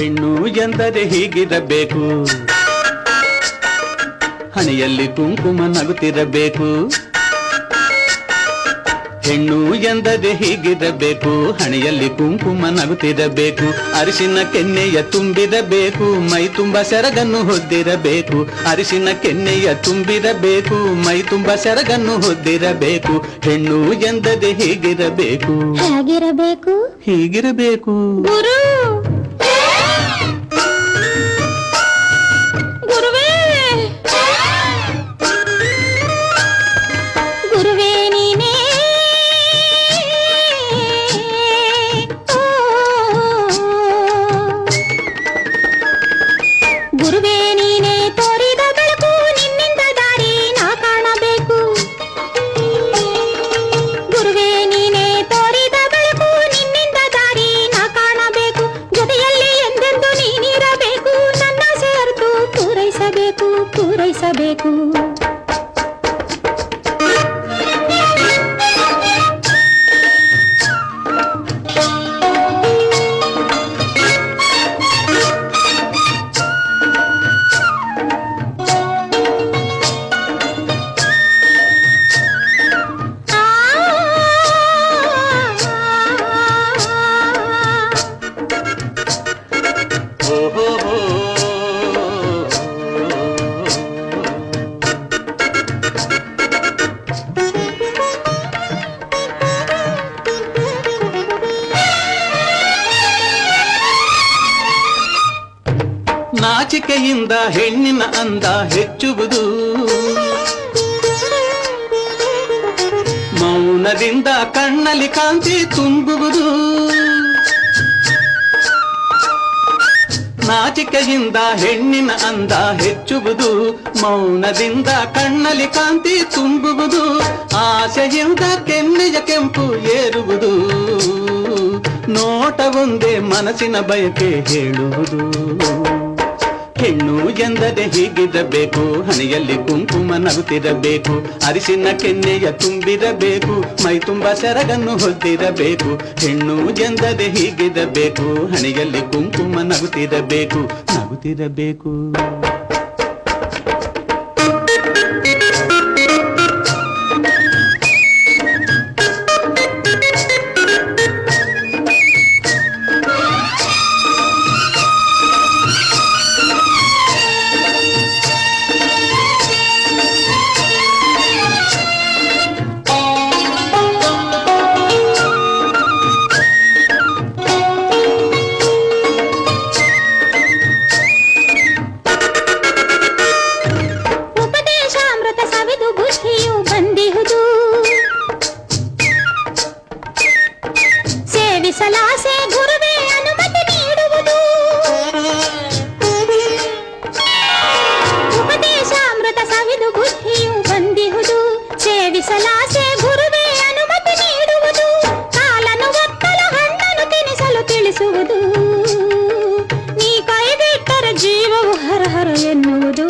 ಹೆಣ್ಣು ಎಂದರೆ ಹೀಗಿರಬೇಕು. ಹಣೆಯಲ್ಲಿ ಕುಂಕುಮ ನಗುತ್ತಿರಬೇಕು. ಹೆಣ್ಣು ಎಂದರೆ ಹೀಗಿರಬೇಕು. ಹಣೆಯಲ್ಲಿ ಕುಂಕುಮ ನಗುತ್ತಿರಬೇಕು. ಅರಿಶಿನ ಕೆನ್ನೆಯ ತುಂಬಿರಬೇಕು. ಮೈ ತುಂಬ ಸೆರಗನ್ನು ಹೊದ್ದಿರಬೇಕು. ಅರಿಶಿನ ಕೆನ್ನೆಯ ತುಂಬಿರಬೇಕು. ಮೈ ತುಂಬ ಸೆರಗನ್ನು ಹೊದ್ದಿರಬೇಕು. ಹೆಣ್ಣು ಎಂದರೆ ಹೀಗಿರಬೇಕು. ಹೇಗಿರಬೇಕು? ಹೀಗಿರಬೇಕು. ಪೂರೈಸಬೇಕು ನಾಚಿಕೆಯಿಂದ ಹೆಣ್ಣಿನ ಅಂದ ಹೆಚ್ಚುವುದು ಮೌನದಿಂದ ಕಣ್ಣಲ್ಲಿ ಕಾಂತಿ ತುಂಬುವುದು ನಾಚಿಕೆಯಿಂದ ಹೆಣ್ಣಿನ ಅಂದ ಹೆಚ್ಚುವುದು ಮೌನದಿಂದ ಕಣ್ಣಲ್ಲಿ ಕಾಂತಿ ತುಂಬುವುದು ಆಸೆಯಿಂದ ಕೆನ್ನೆಯ ಕೆಂಪು ಏರುವುದು ನೋಟವೊಂದೇ ಮನಸ್ಸಿನ ಬಯಕೆ ಹೇಳುವುದು ಹೆಣ್ಣು ಎಂದರೆ ಹೀಗಿರಬೇಕು ಹಣೆಯಲ್ಲಿ ಕುಂಕುಮ ನಗುತ್ತಿರಬೇಕು, ಅರಿಶಿನ ಕೆನ್ನೆಯ ತುಂಬಿರಬೇಕು, ಮೈ ತುಂಬ ಸೆರಗನ್ನು ಹೊತ್ತಿರಬೇಕು ಹೆಣ್ಣು ಎಂದರೆ ಹೀಗಿರಬೇಕು ಹಣೆಯಲ್ಲಿ ಕುಂಕುಮ ನಗುತ್ತಿರಬೇಕು ನಗುತ್ತಿರಬೇಕು. ಸೇವಿಸಲಾಸೆ ಗುರುವೇ ಅನುಮತಿ ನೀಡುವುದು ಉಪದೇಶಾಮೃತ ಸವಿದು ಬುದ್ಧಿಯು ಬಂದಿಹುದು ಸೇವಿಸಲಾಸೆ ಗುರುವೇ ಅನುಮತಿ ನೀಡುವುದು ಕಾಲನು ಒತ್ತಲ ಹಣ್ಣನ್ನು ತಿನಿಸಲು ತಿಳಿಸುವುದು ನೀ ಕೈ ಬಿಟ್ಟರೆ ಜೀವವು ಹರ ಹರ ಎನ್ನುವುದು